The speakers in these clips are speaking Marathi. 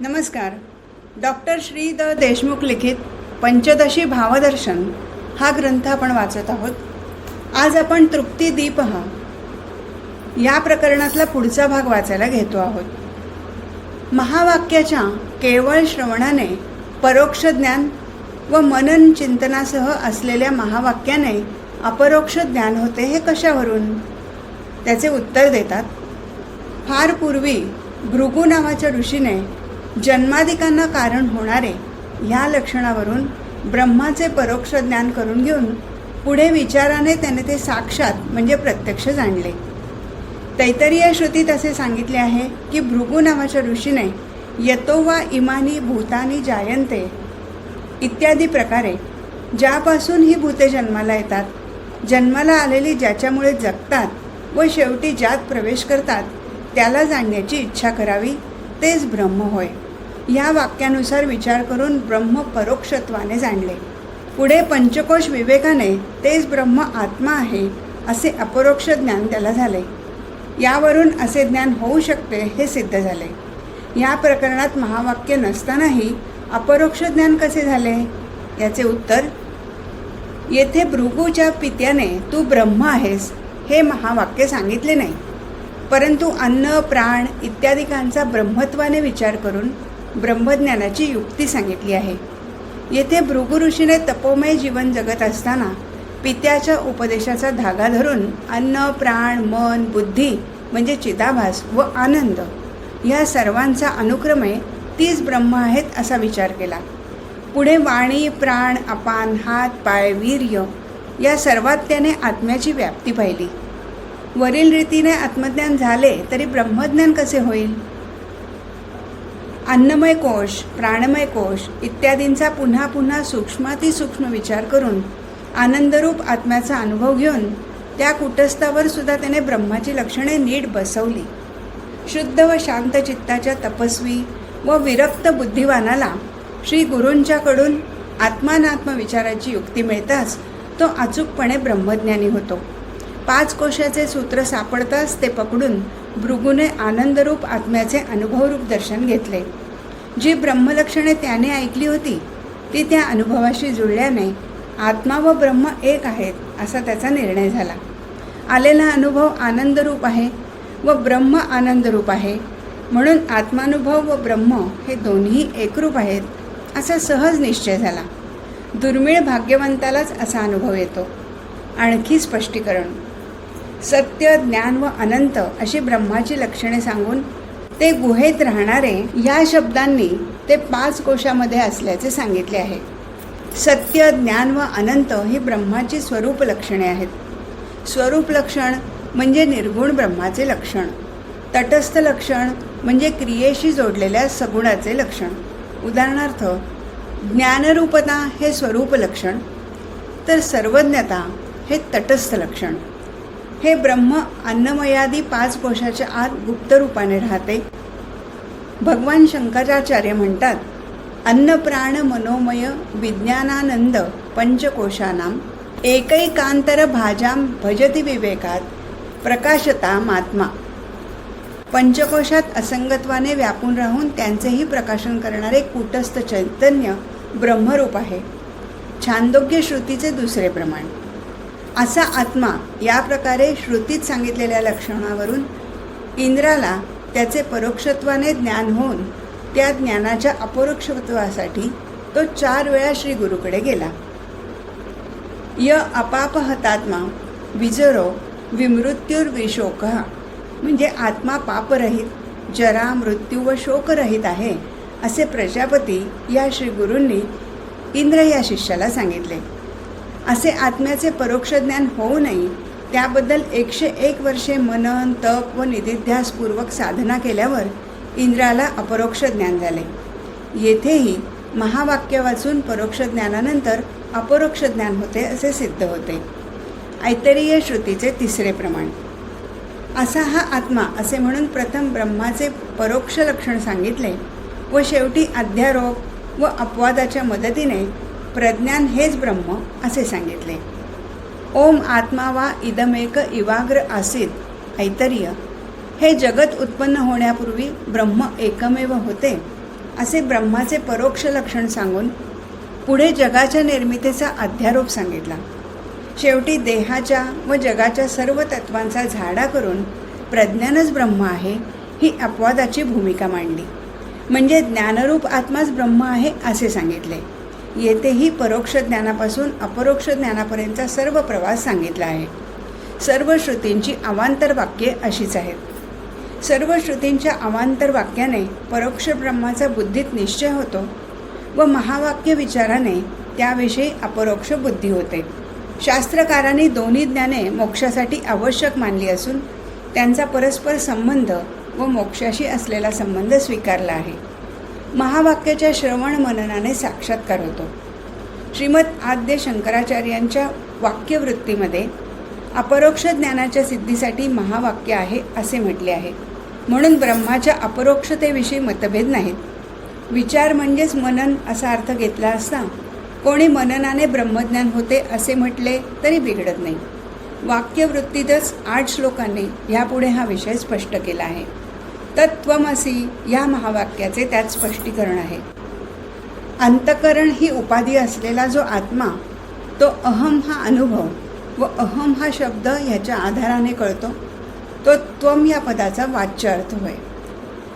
नमस्कार. डॉक्टर श्री द देशमुख लिखित पंचदशी भावदर्शन हा ग्रंथ आपण वाचत आहोत. आज आपण तृप्ती दीप हा या प्रकरणातला पुढचा भाग वाचायला घेतो आहोत. महावाक्याच्या केवळ श्रवणाने परोक्ष ज्ञान व मनन चिंतनासह असलेल्या महावाक्याने अपरोक्ष ज्ञान होते हे कशावरून? त्याचे उत्तर देतात. फार पूर्वी भृगू नावाच्या ऋषीने जन्मादिकांना कारण होणारे ह्या लक्षणावरून ब्रह्माचे परोक्ष ज्ञान करून घेऊन पुढे विचाराने त्याने ते साक्षात म्हणजे प्रत्यक्ष जाणले. तैतरीय श्रुतीत असे सांगितले आहे की भृगू नावाच्या ऋषीने यतो वा इमानी भूतानी जायंते इत्यादी प्रकारे ज्यापासून ही भूते जन्माला येतात जन्माला आलेली ज्याच्यामुळे जगतात व शेवटी ज्यात प्रवेश करतात त्याला जाणण्याची इच्छा करावी तेच ब्रह्म होय. या वाक्यानुसार विचार करून ब्रह्म परोक्षत्वाने जाणले. पुढे पंचकोश विवेकाने तेच ब्रह्म आत्मा आहे असे अपरोक्ष ज्ञान त्याला झाले. यावरून असे ज्ञान होऊ शकते हे सिद्ध झाले. या प्रकरणात महावाक्य नसतानाही अपरोक्ष ज्ञान कसे झाले? याचे उत्तर येथे भृगूच्या पित्याने तू ब्रह्म आहेस हे महावाक्य सांगितले नाही. परंतु अन्न प्राण इत्यादिकांचा ब्रह्मत्वाने विचार करून ब्रह्मज्ञानाची युक्ती सांगितली आहे. येथे भृगु ऋषीने तपोमय जीवन जगत असताना पित्याच्या उपदेशाचा धागा धरून अन्न प्राण मन बुद्धी म्हणजे चिदाभास व आनंद या सर्वांचा अनुक्रमे तीच ब्रह्म आहेत असा विचार केला. पुढे वाणी प्राण अपान हात पाय वीर्य या सर्वात त्याने आत्म्याची व्याप्ती पाहिली. वरील रीतीने आत्मज्ञान झाले तरी ब्रह्मज्ञान कसे होईल? अन्नमय कोश प्राणमय कोश इत्यादींचा पुन्हा पुन्हा सूक्ष्मातिसूक्ष्म विचार करून आनंदरूप आत्म्याचा अनुभव घेऊन त्या कुटस्थावर सुद्धा त्याने ब्रह्माची लक्षणे नीट बसवली. शुद्ध व शांत चित्ताच्या तपस्वी व विरक्त बुद्धिवानाला श्री गुरूंच्याकडून आत्मानात्म विचाराची युक्ती मिळताच तो अचूकपणे ब्रह्मज्ञानी होतो. पाच कोशाचे सूत्र सापडताच ते पकडून भृगूने आनंदरूप आत्म्याचे अनुभवरूप दर्शन घेतले. जी ब्रह्मलक्षणे त्याने ऐकली होती ती त्या अनुभवाशी जुळल्याने आत्मा व ब्रह्म एक आहेत असा त्याचा निर्णय झाला. आलेला अनुभव आनंदरूप आहे व ब्रह्म आनंदरूप आहे. म्हणून आत्मानुभव व ब्रह्म हे दोन्ही एकरूप आहेत असा सहज निश्चय झाला. दुर्मिळ भाग्यवंतालाच असा अनुभव येतो. आणखी स्पष्टीकरण. सत्य ज्ञान व अनंत अशी ब्रह्माची लक्षणे सांगून ते गुहेत राहणारे या शब्दांनी ते पाच कोशामध्ये असल्याचे सांगितले आहे. सत्य ज्ञान व अनंत ही ब्रह्माची स्वरूप लक्षणे आहेत. स्वरूप लक्षण म्हणजे निर्गुण ब्रह्माचे लक्षण. तटस्थ लक्षण म्हणजे क्रियेशी जोडलेल्या सगुणाचे लक्षण. उदाहरणार्थ ज्ञानरूपता हे स्वरूप लक्षण तर सर्वज्ञता हे तटस्थ लक्षण. हे ब्रह्म अन्नमयादी पाच कोशाच्या आत गुप्त रूपाने राहते. भगवान शंकराचार्य म्हणतात अन्न प्राण मनोमय विज्ञानानंद पंचकोशानाम एकैकांतर भाजाम भजती विवेकात प्रकाशता मात्मा पंचकोशात असंगत्वाने व्यापून राहून त्यांचेही प्रकाशन करणारे कूटस्थ चैतन्य ब्रह्मरूप आहे. छांदोग्य श्रुतीचे दुसरे प्रमाण. असा आत्मा या प्रकारे श्रुतीत सांगितलेल्या लक्षणावरून इंद्राला त्याचे परोक्षत्वाने ज्ञान होऊन त्या ज्ञानाच्या अपरोक्षत्वासाठी तो चार वेळा श्री गुरुकडे गेला. य अपापहतात्मा विजरो विमृत्युर्विशोक. म्हणजे आत्मा पापरहित जरा मृत्यू व शोकरहित आहे असे प्रजापती या श्री गुरूंनी इंद्र या शिष्याला सांगितले. असे आत्म्याचे परोक्ष ज्ञान होऊ नये. त्याबद्दल एकशे एक वर्षे मनन तप व निधिध्यासपूर्वक साधना केल्यावर इंद्राला अपरोक्ष ज्ञान झाले. येथेही महावाक्य वाचून परोक्ष ज्ञानानंतर अपरोक्ष ज्ञान होते असे सिद्ध होते. ऐतरीय श्रुतीचे तिसरे प्रमाण. असा हा आत्मा असे म्हणून प्रथम ब्रह्माचे परोक्ष लक्षण सांगितले व शेवटी अध्यारोप व अपवादाच्या मदतीने प्रज्ञान हेच ब्रह्म असे सांगितले. ओम आत्मा वा इदमेक इवाग्र आसित ऐतर्य. हे जगत उत्पन्न होण्यापूर्वी ब्रह्म एकमेव होते असे ब्रह्माचे परोक्ष लक्षण सांगून पुढे जगाच्या निर्मितीचा अध्यारोप सांगितला. शेवटी देहाच्या व जगाच्या सर्व तत्वांचा झाडा करून प्रज्ञानच ब्रह्म आहे ही अपवादाची भूमिका मांडली. म्हणजे ज्ञानरूप आत्माच ब्रह्म आहे असे सांगितले. येथेही परोक्ष ज्ञानापासून अपरोक्ष ज्ञानापर्यंतचा सर्व प्रवास सांगितला आहे. सर्व श्रुतींची अवांतर वाक्ये अशीच आहेत. सर्व श्रुतींच्या अवांतर वाक्याने परोक्ष ब्रह्माचा बुद्धीत निश्चय होतो व महावाक्य विचाराने त्याविषयी अपरोक्ष बुद्धी होते. शास्त्रकारांनी दोन्ही ज्ञाने मोक्षासाठी आवश्यक मानली असून त्यांचा परस्पर संबंध व मोक्षाशी असलेला संबंध स्वीकारला आहे. महावाक्याच्या श्रवण मननाने साक्षात्कार होतो श्रीमद आद्य शंकराचार्यांच्या वाक्यवृत्तीमध्ये अपरोक्ष ज्ञानाच्या सिद्धीसाठी महावाक्य आहे असे म्हटले आहे. म्हणून ब्रह्माच्या अपरोक्षतेविषयी मतभेद नाहीत. विचार म्हणजेच मनन असा अर्थ घेतला असता कोणी मननाने ब्रह्मज्ञान होते असे म्हटले तरी बिघडत नाही. वाक्यवृत्तीतच आठ श्लोकांनी यापुढे हा विषय स्पष्ट केला आहे. तत्वमसी या महावाक्याचे त्यात स्पष्टीकरण आहे. अंतकरण ही उपाधी असलेला जो आत्मा तो अहम हा अनुभव व अहम हा शब्द ह्याच्या आधाराने कळतो. तो त्वम या पदाचा वाच्य अर्थ होय.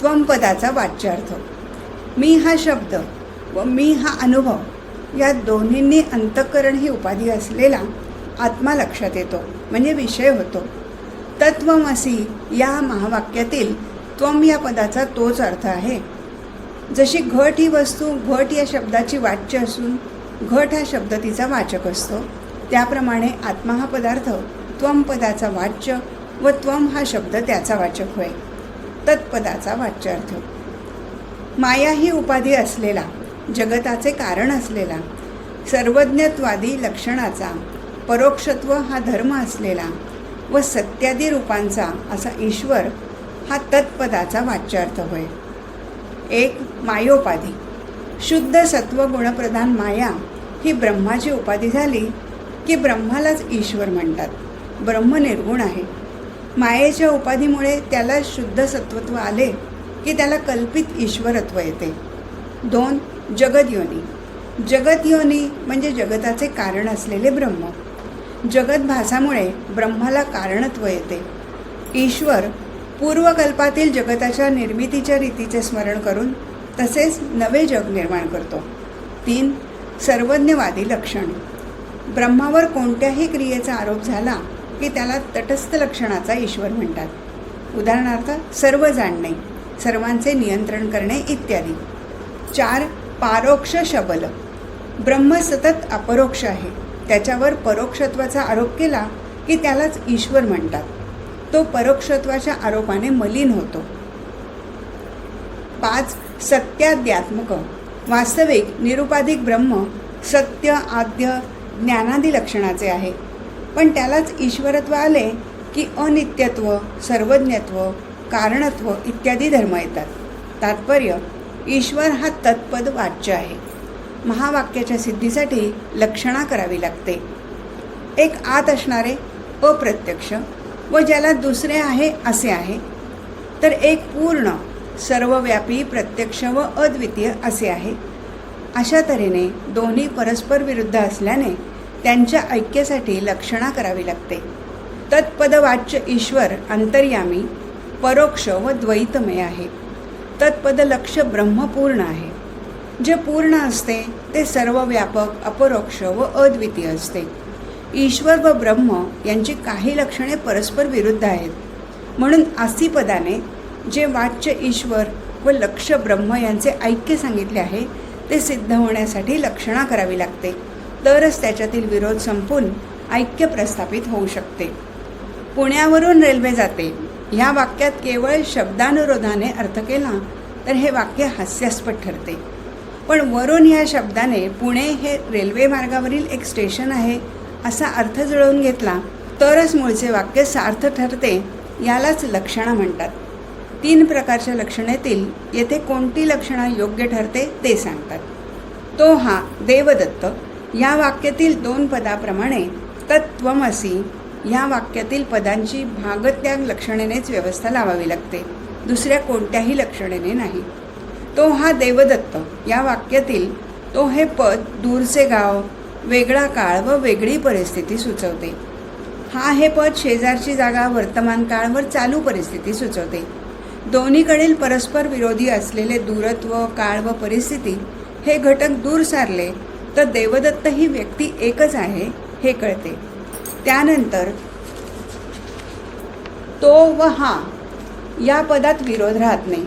त्वम पदाचा वाच्य अर्थ. मी हा शब्द व मी हा अनुभव या दोन्हींनी अंतकरण ही उपाधी असलेला आत्मा लक्षात येतो म्हणजे विषय होतो. तत्वमसी या महावाक्यातील त्वम या पदाचा तोच अर्थ आहे. जशी घट ही वस्तू घट या शब्दाची वाच्य असून घट हा शब्द तिचा वाचक असतो त्याप्रमाणे आत्मा हा पदार्थ त्वम पदाचा वाच्य व त्वम हा शब्द त्याचा वाचक होय. तत्पदाचा वाच्य अर्थ. माया ही उपाधी असलेला जगताचे कारण असलेला सर्वज्ञत्वादी लक्षणाचा परोक्षत्व हा धर्म असलेला व सत्यादी रूपांचा असा ईश्वर हा तत्पदाचा वाच्यार्थ होय. एक मायोपाधी. शुद्ध सत्व गुणप्रधान माया ही ब्रह्माची उपाधी झाली की ब्रह्मालाच ईश्वर म्हणतात. ब्रह्म निर्गुण आहे. मायेच्या उपाधीमुळे त्याला शुद्ध सत्वत्व आले की त्याला कल्पित ईश्वरत्व येते. दोन जगदयोनी. जगदयोनी म्हणजे जगताचे कारण असलेले ब्रह्म. जगतभासामुळे ब्रह्माला कारणत्व येते. ईश्वर पूर्वकल्पातील जगताच्या निर्मितीच्या रीतीचे स्मरण करून तसेच नवे जग निर्माण करतो. तीन सर्वज्ञवादी लक्षण. ब्रह्मावर कोणत्याही क्रियेचा आरोप झाला की त्याला तटस्थ लक्षणाचा ईश्वर म्हणतात. उदाहरणार्थ सर्व जाणणे सर्वांचे नियंत्रण करणे इत्यादी. चार पारोक्ष शबल. ब्रह्म सतत अपरोक्ष आहे. त्याच्यावर परोक्षत्वाचा आरोप केला की त्यालाच ईश्वर म्हणतात. तो परोक्षत्वाच्या आरोपाने मलिन होतो. पाच सत्याद्यात्मक. वास्तविक निरुपाधिक ब्रह्म सत्य आद्य ज्ञानादी लक्षणाचे आहे. पण त्यालाच ईश्वरत्व आले की अनित्यत्व सर्वज्ञत्व कारणत्व इत्यादी धर्म येतात. तात्पर्य ईश्वर हा तत्पद वाच्य आहे. महावाक्याच्या सिद्धीसाठी लक्षणा करावी लागते. एक आत असणारे अप्रत्यक्ष व ज्याला दुसरे आहे असे आहे. तर एक पूर्ण सर्वव्यापी प्रत्यक्ष व अद्वितीय असे आहे. अशा तऱ्हेने दोन्ही परस्पर विरुद्ध असल्याने त्यांच्या ऐक्यासाठी लक्षणा करावी लागते. तत्पदवाच्य ईश्वर अंतर्यामी परोक्ष व द्वैतमय आहे. तत्पद लक्ष ब्रह्मपूर्ण आहे. जे पूर्ण असते ते सर्व व्यापक अपरोक्ष व अद्वितीय असते. ईश्वर व ब्रह्म यांची काही लक्षणे परस्पर विरुद्ध आहेत. म्हणून आसीपदाने जे वाच्य ईश्वर व लक्ष ब्रह्म यांचे ऐक्य सांगितले आहे ते सिद्ध होण्यासाठी लक्षणा करावी लागते. तरच त्याच्यातील विरोध संपून ऐक्य प्रस्थापित होऊ शकते. पुण्यावरून रेल्वे जाते. ह्या वाक्यात केवळ शब्दानुरोधाने अर्थ केला तर हे वाक्य हास्यास्पद ठरते. पण वरून ह्या शब्दाने पुणे हे रेल्वे मार्गावरील एक स्टेशन आहे असा अर्थ जुळवून घेतला तरच मूळचे वाक्य सार्थ ठरते यालाच लक्षणं म्हणतात. तीन प्रकारच्या लक्षणेतील येथे कोणती लक्षणं योग्य ठरते ते सांगतात. तो हा देवदत्त. या वाक्यातील दोन पदाप्रमाणे तत्त्वमसी ह्या वाक्यातील पदांची भागत्याग लक्षणेनेच व्यवस्था लावावी लागते दुसऱ्या कोणत्याही लक्षणेने नाही. तो हा देवदत्त. या वाक्यातील तो हे पद दूरचे गाव वेगळा काळ व वेगळी परिस्थिती सुचवते. हा हे पद शेजारची जागा वर्तमान काळ व चालू परिस्थिती सुचवते. दोन्हीकडील परस्पर विरोधी असलेले दूरत्व काळ व परिस्थिती हे घटक दूर सारले तर देवदत्त ही व्यक्ती एकच आहे हे कळते. त्यानंतर तो व हा या पदात विरोध राहत नाही.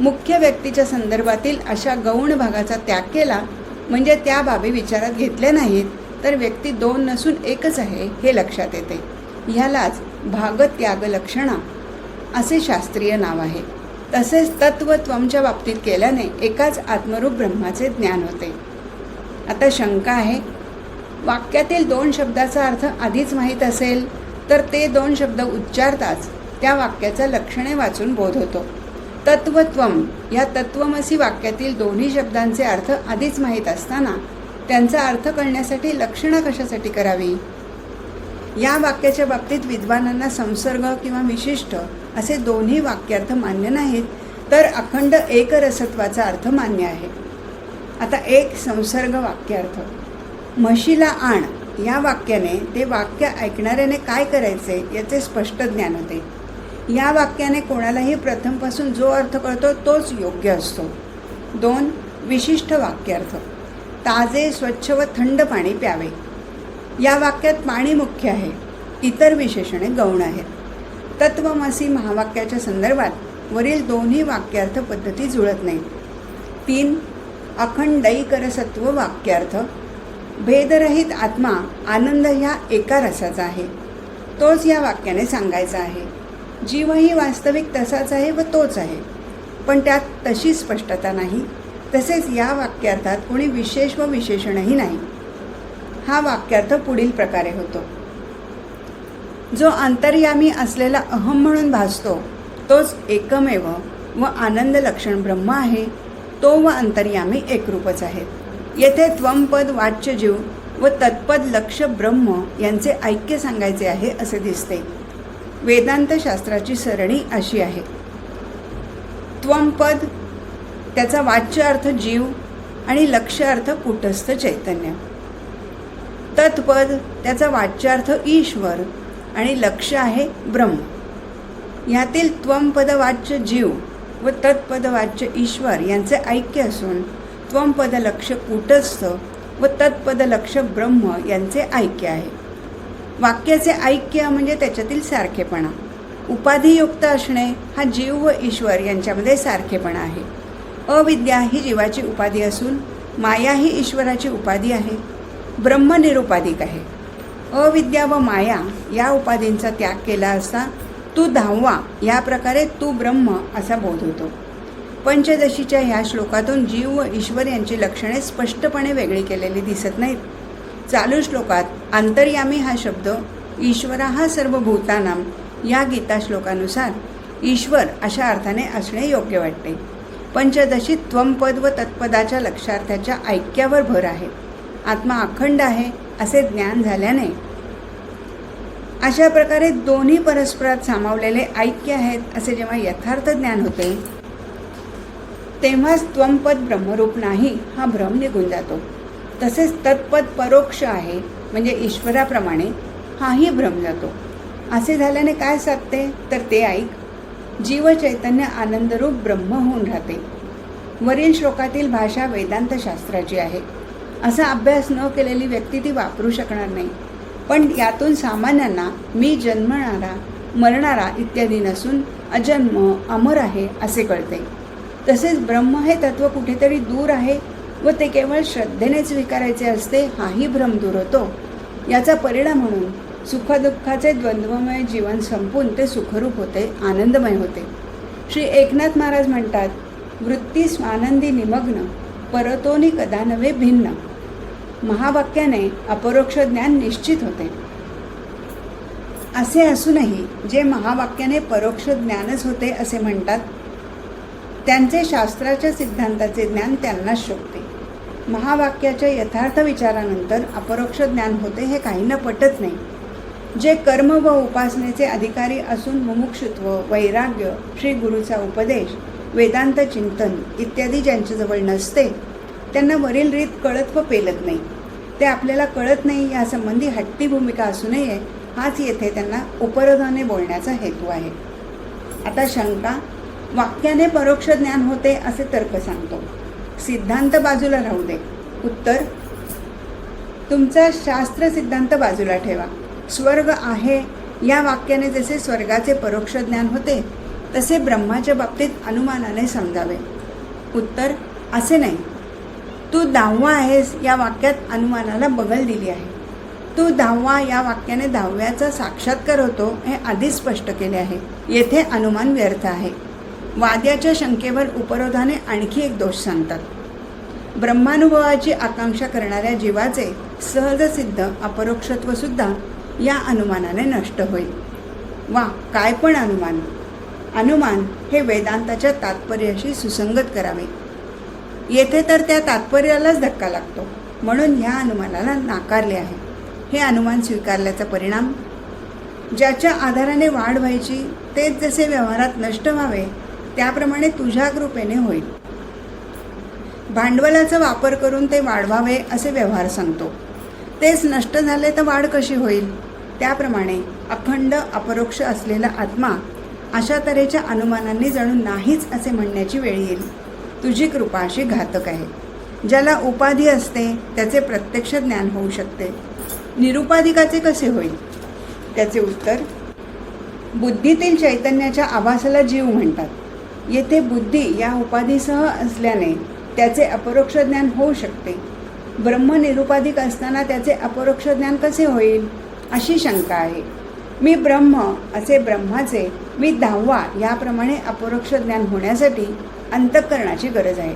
मुख्य व्यक्तीच्या संदर्भातील अशा गौण भागाचा त्याग केला म्हणजे त्या बाबी विचारात घेतल्या नाहीत तर व्यक्ती दोन नसून एकच आहे हे लक्षात येते. ह्यालाच भागत्याग लक्षणा असे शास्त्रीय नाव आहे. तसेच तत्वत्वमच्या बाबतीत केल्याने एकाच आत्मरूप ब्रह्माचे ज्ञान होते. आता शंका आहे वाक्यातील दोन शब्दाचा अर्थ आधीच माहीत असेल तर ते दोन शब्द उच्चारताच त्या वाक्याचा लक्षणे वाचून बोध होतो. तत्वत्वम या तत्वमसी वाक्यातील दोन्ही शब्दांचे अर्थ आधीच माहीत असताना त्यांचा अर्थ कळण्यासाठी लक्षणं कशासाठी करावी? या वाक्याच्या बाबतीत विद्वानांना संसर्ग किंवा विशिष्ट असे दोन्ही वाक्यार्थ मान्य नाहीत तर अखंड एकरसत्वाचा अर्थ मान्य आहे. आता एक संसर्ग वाक्यार्थ. म्हशीला आण. या वाक्याने ते वाक्य ऐकणाऱ्याने काय करायचे याचे स्पष्ट ज्ञान होते. या वाक्याने कोणालाही प्रथमपासून जो अर्थ कळतो तोच योग्य असतो. दोन विशिष्ट वाक्यार्थ. ताजे स्वच्छ व थंड पाणी प्यावे. या वाक्यात पाणी मुख्य आहे. इतर विशेषणे गौण आहेत. तत्वमसी महावाक्याच्या संदर्भात वरील दोन्ही वाक्यार्थ पद्धती जुळत नाहीत. तीन अखंडैकरसत्व वाक्यार्थ. भेदरहित आत्मा आनंद ह्या एका रसाचा आहे. तोच या वाक्याने सांगायचा आहे. जीवही वास्तविक तसाच आहे व तोच आहे. पण त्यात तशी स्पष्टता नाही तसेच या वाक्यार्थात कोणी विशेष व विशेषणही नाही. हा वाक्यार्थ पुढील प्रकारे होतो. जो अंतर्यामी असलेला अहम म्हणून भासतो तोच एकमेव व आनंद लक्षण ब्रह्म आहे तो व अंतर्यामी एकरूपच आहेत येथे त्वमपद वाच्य जीव व तत्पद लक्ष ब्रह्म यांचे ऐक्य सांगायचे आहे असे दिसते. वेदांतशास्त्राची सरणी अशी आहे. त्वमपद त्याचा वाच्य अर्थ जीव आणि लक्ष अर्थ कुटस्थ चैतन्य. तत्पद त्याचा वाच्यार्थ ईश्वर आणि लक्ष आहे ब्रह्म. यातील त्वमपद वाच्य जीव व तत्पद वाच्य ईश्वर यांचे ऐक्य असून त्वमपद लक्ष कुटस्थ व तत्पद लक्ष ब्रह्म यांचे ऐक्य आहे. वाक्याचे ऐक्य म्हणजे त्याच्यातील सारखेपणा. उपाधियुक्त असणे हा जीव व ईश्वर यांच्यामध्ये सारखेपणा आहे. अविद्या ही जीवाची उपाधी असून माया ही ईश्वराची उपाधी आहे. ब्रह्मनिरुपाधिक आहे. अविद्या व माया या उपाधींचा त्याग केला असता तू धाववा या प्रकारे तू ब्रह्म असा बोध होतो. पंचदशीच्या ह्या श्लोकातून जीव व ईश्वर यांची लक्षणे स्पष्टपणे वेगळी केलेली दिसत नाहीत. चालू श्लोकात अंतर्यामी हा शब्द ईश्वरा हा सर्व भूतानाम या गीता श्लोकानुसार ईश्वर अशा अर्थाने असणे योग्य वाटते. पंचदशीत त्वमपद व तत्पदाच्या लक्षार्थाच्या ऐक्यावर भर आहे. आत्मा अखंड आहे असे ज्ञान झाल्याने. अशा प्रकारे दोन्ही परस्परात सामावलेले ऐक्य आहेत असे जेव्हा यथार्थ ज्ञान होते तेव्हाच त्वमपद ब्रह्मरूप नाही हा भ्रम निघून जातो. तसेच तत्पद परोक्ष आहे म्हणजे ईश्वराप्रमाणे हाही भ्रम जातो. असे झाल्याने काय साधते? तर ते ऐक. जीवचैतन्य आनंदरूप ब्रह्म होऊन राहते. वरील श्लोकातील भाषा वेदांत शास्त्राची आहे. असा अभ्यास न केलेली व्यक्ती ती वापरू शकणार नाही. पण यातून सामान्यांना मी जन्मणारा मरणारा इत्यादी नसून अजन्म अमर आहे असे कळते. तसेच ब्रह्म हे तत्व कुठेतरी दूर आहे व ते केवळ श्रद्धेने स्वीकारायचे असते हाही भ्रम दूर होतो. याचा परिणाम म्हणून सुखदुःखाचे द्वंद्वमय जीवन संपून ते सुखरूप होते आनंदमय होते. श्री एकनाथ महाराज म्हणतात वृत्ती स्वानंदी निमग्न परतोनी कदा नवे भिन्न. महावाक्याने अपरोक्ष ज्ञान निश्चित होते. असे असूनही जे महावाक्याने परोक्ष ज्ञानच होते असे म्हणतात त्यांचे शास्त्राच्या सिद्धांताचे ज्ञान त्यांनाच शोभते. महावाक्याच्या यथार्थ विचारानंतर अपरोक्ष ज्ञान होते हे काहींना पटत नाही. जे कर्म व उपासनेचे अधिकारी असून मुमुक्षुत्व वैराग्य श्री गुरुचा उपदेश वेदांत चिंतन इत्यादी ज्यांच्याजवळ नसते त्यांना वरील रीत कळत व पेलत नाही. ते आपल्याला कळत नाही यासंबंधी हट्टी भूमिका असू नये हाच येथे त्यांना उपरोधाने बोलण्याचा हेतू आहे. आता शंका वाक्याने परोक्ष ज्ञान होते असे तर्क सांगतो. सिद्धांत बाजूला राहू दे. उत्तर तुमचा शास्त्र सिद्धांत बाजूला ठेवा. स्वर्ग आहे. या वाक्याने जसे स्वर्गाचे परोक्ष ज्ञान होते तसे ब्रह्माच्या बाबतीत अनुमानाने समजावे. उत्तर असे नाही. तू दहावा आहेस या वाक्यात अनुमानाला बगल दिली आहे. तू दहावा या वाक्याने दहाव्याचा साक्षात्कार होतो हे आधीच स्पष्ट केले आहे. येथे अनुमान व्यर्थ आहे. वाद्याच्या शंकेवर उपरोधाने आणखी एक दोष सांगतात. ब्रह्मानुभवाची आकांक्षा करणाऱ्या जीवाचे सहजसिद्ध अपरोक्षत्वसुद्धा या अनुमानाने नष्ट होईल. वा काय पण अनुमान. अनुमान हे वेदांताच्या तात्पर्याशी सुसंगत करावे. येथे तर त्या तात्पर्यालाच धक्का लागतो म्हणून ह्या अनुमानाला नाकारले आहे. हे अनुमान स्वीकारल्याचा परिणाम? ज्याच्या आधाराने वाढ व्हायची तेच जसे व्यवहारात नष्ट व्हावे त्याप्रमाणे तुझ्या कृपेने होईल. भांडवलाचा वापर करून ते वाढवावे असे व्यवहार सांगतो. तेच नष्ट झाले तर वाढ कशी होईल? त्याप्रमाणे अखंड अपरोक्ष असलेला आत्मा अशा तऱ्हेच्या अनुमानांनी जणू नाहीच असे म्हणण्याची वेळ येईल. तुझी कृपा अशी घातक आहे. ज्याला उपाधी असते त्याचे प्रत्यक्ष ज्ञान होऊ शकते. निरुपाधिकाचे कसे होईल? त्याचे उत्तर बुद्धीतील चैतन्याच्या आभासाला जीव म्हणतात. येथे बुद्धी या उपाधीसह असल्याने त्याचे अपरोक्ष ज्ञान होऊ शकते. ब्रह्म निरुपाधिक असताना त्याचे अपरोक्ष ज्ञान कसे होईल? अशी शंका आहे. मी ब्रह्म असे ब्रह्माचे मी दहावा याप्रमाणे अपरोक्ष ज्ञान होण्यासाठी अंतःकरणाची गरज आहे.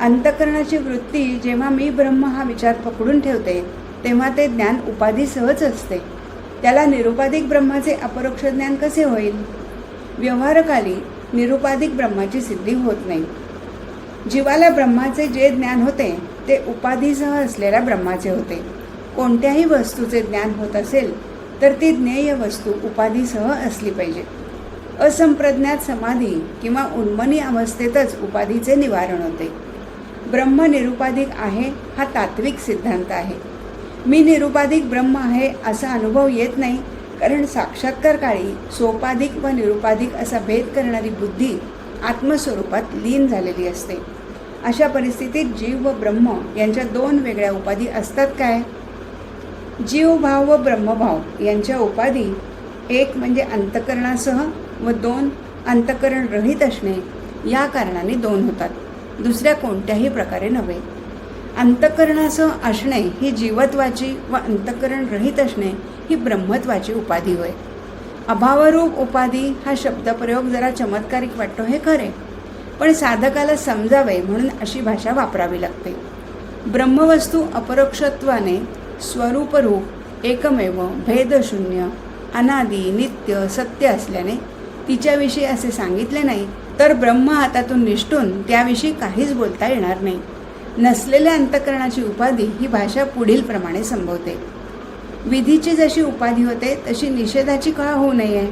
अंतःकरणाची वृत्ती जेव्हा मी ब्रह्म हा विचार पकडून ठेवते तेव्हा ते ज्ञान उपाधीसहच असते. त्याला निरुपाधिक ब्रह्माचे अपरोक्ष ज्ञान कसे होईल? व्यवहारकाली निरुपाधिक ब्रह्माची सिद्धी होत नाही. जीवाला ब्रह्माचे जे ज्ञान होते ते उपाधीसह असलेल्या ब्रह्माचे होते. कोणत्याही वस्तूचे ज्ञान होत असेल तर ती ज्ञेय वस्तू उपाधीसह असली पाहिजे. असंप्रज्ञात समाधी किंवा उन्मनी अवस्थेतच उपाधीचे निवारण होते. ब्रह्म निरुपाधिक आहे हा तात्विक सिद्धांत आहे. मी निरुपाधिक ब्रह्म आहे असा अनुभव येत नाही कारण साक्षात्कार काळी सोपाधिक व निरुपाधिक असा भेद करणारी बुद्धी आत्मस्वरूपात लीन झालेली असते. अशा परिस्थितीत जीव व ब्रह्म यांच्या दोन वेगळ्या उपाधी असतात काय? जीवभाव व ब्रह्मभाव यांच्या उपाधी एक म्हणजे अंतकरणासह व दोन अंतकरण रहित असणे या कारणाने दोन होतात. दुसऱ्या कोणत्याही प्रकारे नव्हे. अंतकरणासह असणे ही जीवत्वाची व अंतकरण रहित असणे ही ब्रह्मत्वाची उपाधी होय. अभावरूप उपाधी हा शब्दप्रयोग जरा चमत्कारिक वाटतो हे खरे. पण साधकाला समजावे म्हणून अशी भाषा वापरावी लागते. ब्रह्मवस्तू अपरोक्षत्वाने स्वरूपरूप एकमेव भेदशून्य अनादी नित्य सत्य असल्याने तिच्याविषयी असे सांगितले नाही तर ब्रह्म हातातून निष्ठून त्याविषयी काहीच बोलता येणार नाही. नसलेल्या अंतकरणाची उपाधी ही भाषा पुढील प्रमाणे संभवते. विधीची जशी उपाधी होते तशी निषेधाची का होऊ नये?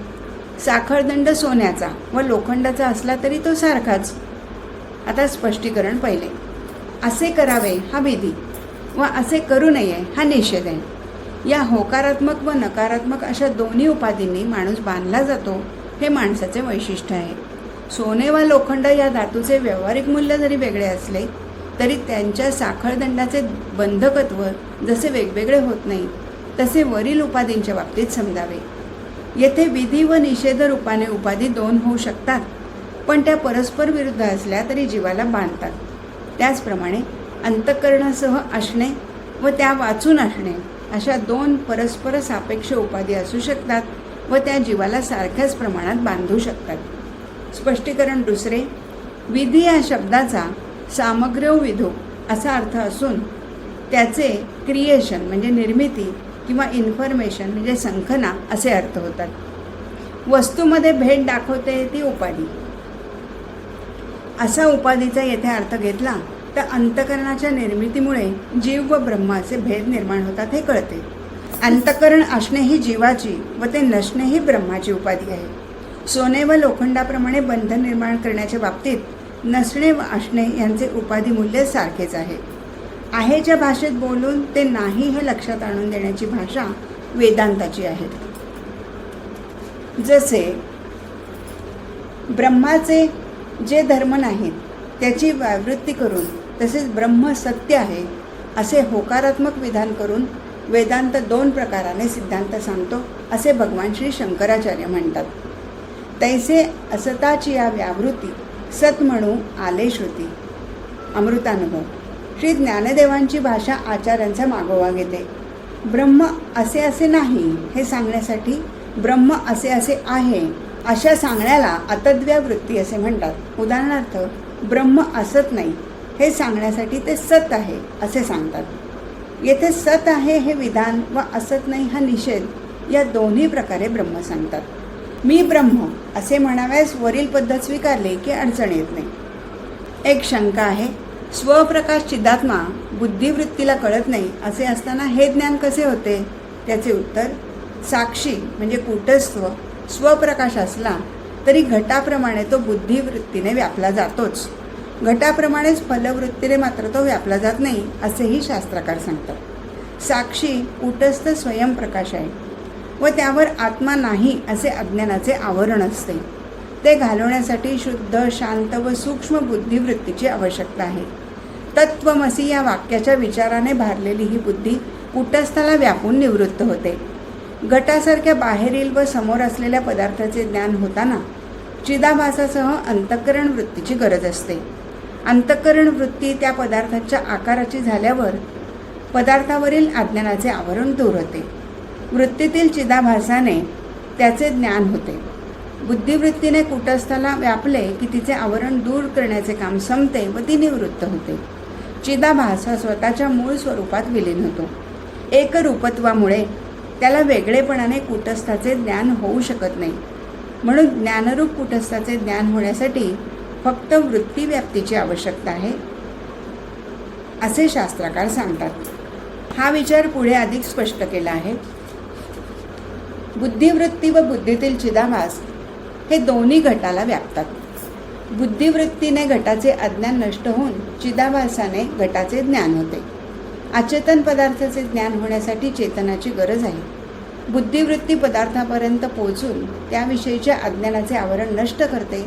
साखरदंड सोन्याचा व लोखंडाचा असला तरी तो सारखाच. आता स्पष्टीकरण पहिले. असे करावे हा विधी व असे करू नये हा निषेध आहे. या होकारात्मक व नकारात्मक अशा दोन्ही उपाधींनी माणूस बांधला जातो हे माणसाचे वैशिष्ट्य आहे. सोने व लोखंड या धातूचे व्यावहारिक मूल्य जरी वेगळे असले तरी त्यांच्या साखळदंडाचे बंधकत्व जसे वेगवेगळे होत नाही तसे वरील उपाधींच्या बाबतीत समजावे. येथे विधी व निषेध रूपाने उपाधी दोन होऊ शकतात पण त्या परस्पर विरुद्ध असल्या तरी जीवाला बांधतात. त्याचप्रमाणे अंतःकरणासह असणे व त्या वाचून असणे अशा दोन परस्पर सापेक्ष उपाधी असू शकतात व त्या जीवाला सारख्याच प्रमाणात बांधू शकतात. स्पष्टीकरण दुसरे विधी या शब्दाचा सामग्र्यो विधो असा अर्थ असून त्याचे क्रिएशन म्हणजे निर्मिती किंवा इन्फॉर्मेशन म्हणजे संखना असे अर्थ होतात. वस्तूमध्ये भेट दाखवते ती उपाधी. असा उपाधीचा येथे अर्थ घेतला तर अंतकरणाच्या निर्मितीमुळे जीव व ब्रह्माचे भेद निर्माण होतात हे कळते. अंतकरण असणे ही जीवाची व ते नसणे ही ब्रह्माची उपाधी आहे. सोने व लोखंडाप्रमाणे बंधन निर्माण करण्याच्या बाबतीत नसणे व असणे यांचे उपाधी मूल्य सारखेच आहे. आहेच्या भाषेत बोलून ते नाही हे लक्षात आणून देण्याची भाषा वेदांताची आहे. जसे ब्रह्माचे जे धर्म नाहीत त्याची व्यावृत्ती करून तसेच ब्रह्म सत्य आहे असे होकारात्मक विधान करून वेदांत दोन प्रकाराने सिद्धांत सांगतो असे भगवान श्री शंकराचार्य म्हणतात. तैसे असताची या व्यावृत्ती सत म्हणू आले श्रुती. अमृतानुभव. श्री ज्ञानदेवांची भाषा आचार्यांचा मागोवा घेते. ब्रह्म असे असे नाही हे सांगण्यासाठी ब्रह्म असे असे आहे अशा सांगण्याला अतद्व्या वृत्ती असे म्हणतात. उदाहरणार्थ ब्रह्म असत नाही हे सांगण्यासाठी ते सत आहे असे सांगतात. येथे सत आहे हे विधान व असत नाही हा निषेध या दोन्ही प्रकारे ब्रह्म सांगतात. मी ब्रह्म असे म्हणाव्यास वरील पद्धत स्वीकारली की अडचण येत नाही. एक शंका आहे स्वप्रकाश चिदात्मा बुद्धिवृत्तीला कळत नाही असे असताना हे ज्ञान कसे होते? त्याचे उत्तर साक्षी म्हणजे कुटस्व स्वप्रकाश असला तरी घटाप्रमाणे तो बुद्धिवृत्तीने व्यापला जातोच. घटाप्रमाणेच फलवृत्तीने मात्र तो व्यापला जात नाही असेही शास्त्रकार सांगतात. साक्षी कुटस्थ स्वयंप्रकाश आहे व त्यावर आत्मा नाही असे अज्ञानाचे आवरण असते. ते घालवण्यासाठी शुद्ध शांत व सूक्ष्म बुद्धिवृत्तीची आवश्यकता आहे. तत्वमसी या वाक्याच्या विचाराने भारलेली ही बुद्धी कुटस्थाला व्यापून निवृत्त होते. गटासारख्या बाहेरील व समोर असलेल्या पदार्थाचे ज्ञान होताना चिदाभासासह अंतःकरण वृत्तीची गरज असते. अंतःकरण वृत्ती त्या पदार्थाच्या आकाराची झाल्यावर पदार्थावरील अज्ञानाचे आवरण दूर होते. वृत्तीतील चिदाभासाने त्याचे ज्ञान होते. बुद्धिवृत्तीने कुटस्थाला व्यापले की तिचे आवरण दूर करण्याचे काम संपते व ती निवृत्त होते. चिदाभास हा स्वतःच्या मूळ स्वरूपात विलीन होतो. एकरूपत्वामुळे त्याला वेगळेपणाने कुटस्थाचे ज्ञान होऊ शकत नाही. म्हणून ज्ञानरूप कुटस्थाचे ज्ञान होण्यासाठी फक्त वृत्तीव्याप्तीची आवश्यकता आहे असे शास्त्रकार सांगतात. हा विचार पुढे अधिक स्पष्ट केला आहे. बुद्धिवृत्ती व बुद्धीतील चिदाभास हे दोन्ही घटाला व्यापतात. बुद्धिवृत्तीने घटाचे अज्ञान नष्ट होऊन चिदाभासाने घटाचे ज्ञान होते. अचेतन पदार्थाचे ज्ञान होण्यासाठी चेतनाची गरज आहे. बुद्धिवृत्ती पदार्थापर्यंत पोहोचून त्याविषयीच्या अज्ञानाचे आवरण नष्ट करते.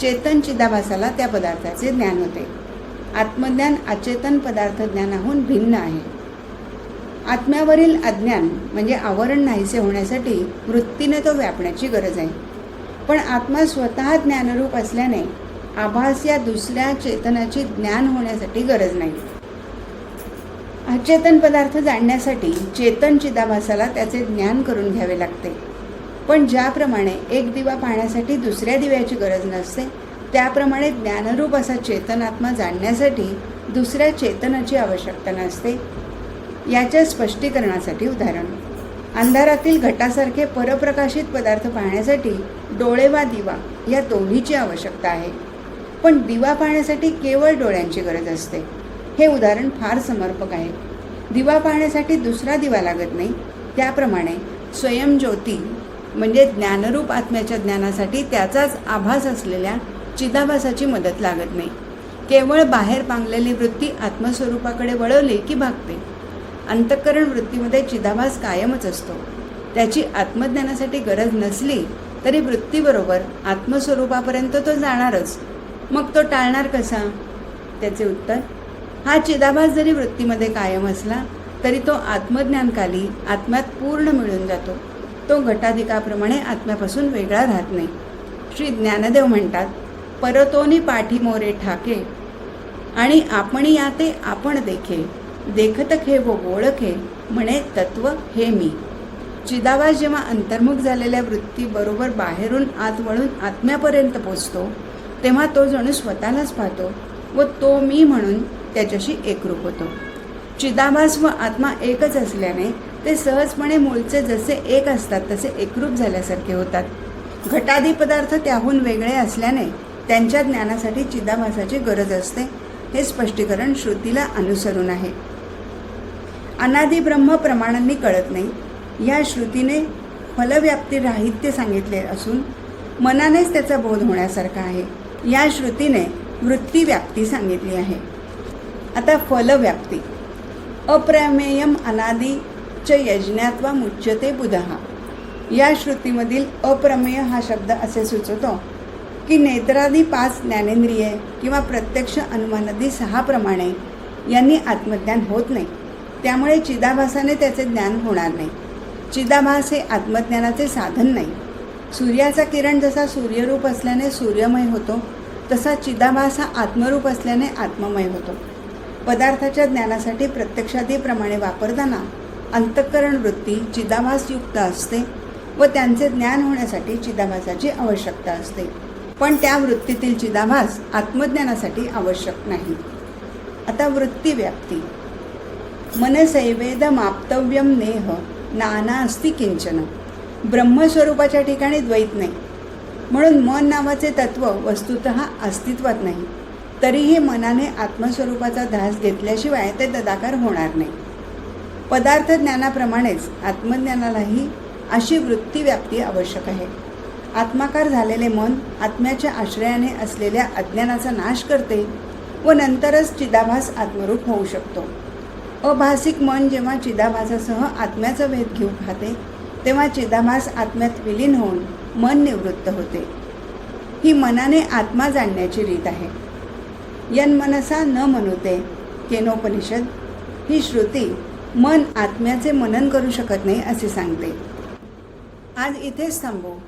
चेतन चिदाभासाला त्या पदार्थाचे ज्ञान होते. आत्मज्ञान अचेतन पदार्थ ज्ञानाहून भिन्न आहे. आत्म्यावरील अज्ञान म्हणजे आवरण नाहीसे होण्यासाठी वृत्तीने तो व्यापण्याची गरज आहे. पण आत्मा स्वतः ज्ञानरूप असल्याने आभास या दुसऱ्या चेतनाची ज्ञान होण्यासाठी गरज नाही. अचेतन पदार्थ जाणण्यासाठी चेतन चिदाभासाला त्याचे ज्ञान करून घ्यावे लागते. पण ज्याप्रमाणे एक दिवा पाहण्यासाठी दुसऱ्या दिव्याची गरज नसते त्याप्रमाणे ज्ञानरूप असा चेतनात्मा जाणण्यासाठी दुसऱ्या चेतनाची आवश्यकता नसते. याच्या स्पष्टीकरणासाठी उदाहरण अंधारातील घटासारखे परप्रकाशित पदार्थ पाहण्यासाठी डोळे वा दिवा या दोन्हीची आवश्यकता आहे. पण दिवा पाहण्यासाठी केवळ डोळ्यांची गरज असते. हे उदाहरण फार समर्पक आहे. दिवा पाहण्यासाठी दुसरा दिवा लागत नाही. त्याप्रमाणे स्वयंज्योती म्हणजे ज्ञानरूप आत्म्याच्या ज्ञानासाठी त्याचाच आभास असलेल्या चिदाभासाची मदत लागत नाही. केवळ बाहेर पांगलेली वृत्ती आत्मस्वरूपाकडे वळवली की भागते. अंतःकरण वृत्तीमध्ये चिदाभास कायमच असतो. त्याची आत्मज्ञानासाठी गरज नसली तरी वृत्तीबरोबर आत्मस्वरूपापर्यंत तो जाणारच. मग तो टाळणार कसा? त्याचे उत्तर हा चिदाभास जरी वृत्तीमध्ये कायम असला तरी तो आत्मज्ञानकाली आत्म्यात पूर्ण मिळून जातो. तो घटाधिकाप्रमाणे आत्म्यापासून वेगळा राहत नाही. श्री ज्ञानदेव म्हणतात परतोनी पाठीमोरे ठाके आणि आपणी याते आपण देखे. देखत खे व ओळखे म्हणे तत्व हे मी. चिदाभास जेव्हा अंतर्मुख झालेल्या वृत्तीबरोबर बाहेरून आत वळून आत्म्यापर्यंत पोचतो तेव्हा तो जणू स्वतःलाच पाहतो व तो मी म्हणून त्याच्याशी एकरूप होतो. चिदाभास व आत्मा एकच असल्याने ते सहजपणे मूळचे जसे एक असतात तसे एकरूप झाल्यासारखे होतात. घटादी पदार्थ त्याहून वेगळे असल्याने त्यांच्या ज्ञानासाठी चिदाभासाची गरज असते. हे स्पष्टीकरण श्रुतीला अनुसरून आहे. अनादी ब्रह्म प्रमाणांनी कळत नाही. या श्रुतीने फलव्याप्ती राहित्य सांगितले असून मनानेच त्याचा बोध होण्यासारखा आहे. या श्रुतीने वृत्तीव्याप्ती सांगितली आहे. आता फलव्याप्ती. अप्रमेयम अनादी च यज्ञात्वा मुच्यते बुधहा या श्रुतीमधील अप्रमेय हा शब्द असे सुचवतो की नेत्रादी पाच ज्ञानेंद्रिये किंवा प्रत्यक्ष अनुमानादी सहाप्रमाणे यांनी आत्मज्ञान होत नाही. त्यामुळे चिदाभासाने त्याचे ज्ञान होणार नाही. चिदाभास हे आत्मज्ञानाचे साधन नाही. सूर्याचा किरण जसा सूर्यरूप असल्याने सूर्यमय होतो तसा चिदाभास हा आत्मरूप असल्याने आत्ममय होतो. पदार्थाच्या ज्ञानासाठी प्रत्यक्षादीप्रमाणे वापरताना अंतःकरण वृत्ती चिदाभासयुक्त असते व त्यांचे ज्ञान होण्यासाठी चिदाभासाची आवश्यकता असते. पण त्या वृत्तीतील चिदाभास आत्मज्ञानासाठी आवश्यक नाही. आता वृत्ती व्याप्ती मनसैवेद माप्तव्यम नेह नाना अस्ति किंचन. ब्रह्मस्वरूपाच्या ठिकाणी द्वैत नाही. म्हणून मन नावाचे तत्व वस्तुत अस्तित्वात नाही. तरीही मनाने आत्मस्वरूपाचा ध्यास घेतल्याशिवाय ते तदाकार होणार नाही. पदार्थ ज्ञानाप्रमाणेच आत्मज्ञानालाही अशी वृत्ती व्याप्ती आवश्यक आहे. आत्माकार झालेले मन आत्म्याच्या आश्रयाने असलेल्या अज्ञानाचा नाश करते व नंतरच चिदाभास आत्मरूप होऊ शकतो. अभासिक मन जेव्हा चिदाभासासह आत्म्याचा भेद घेऊ पाहते तेव्हा चिदाभास आत्म्यात विलीन होऊन मन निवृत्त होते. ही मनाने आत्मा जाणण्याची रीत आहे. यन्मनसा न मनुते केनोपनिषद. ही श्रुती मन आत्म्याचे मनन करू शकत नाही असे सांगते. आज इथेच थांबू.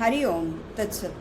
हरिओम तत्सत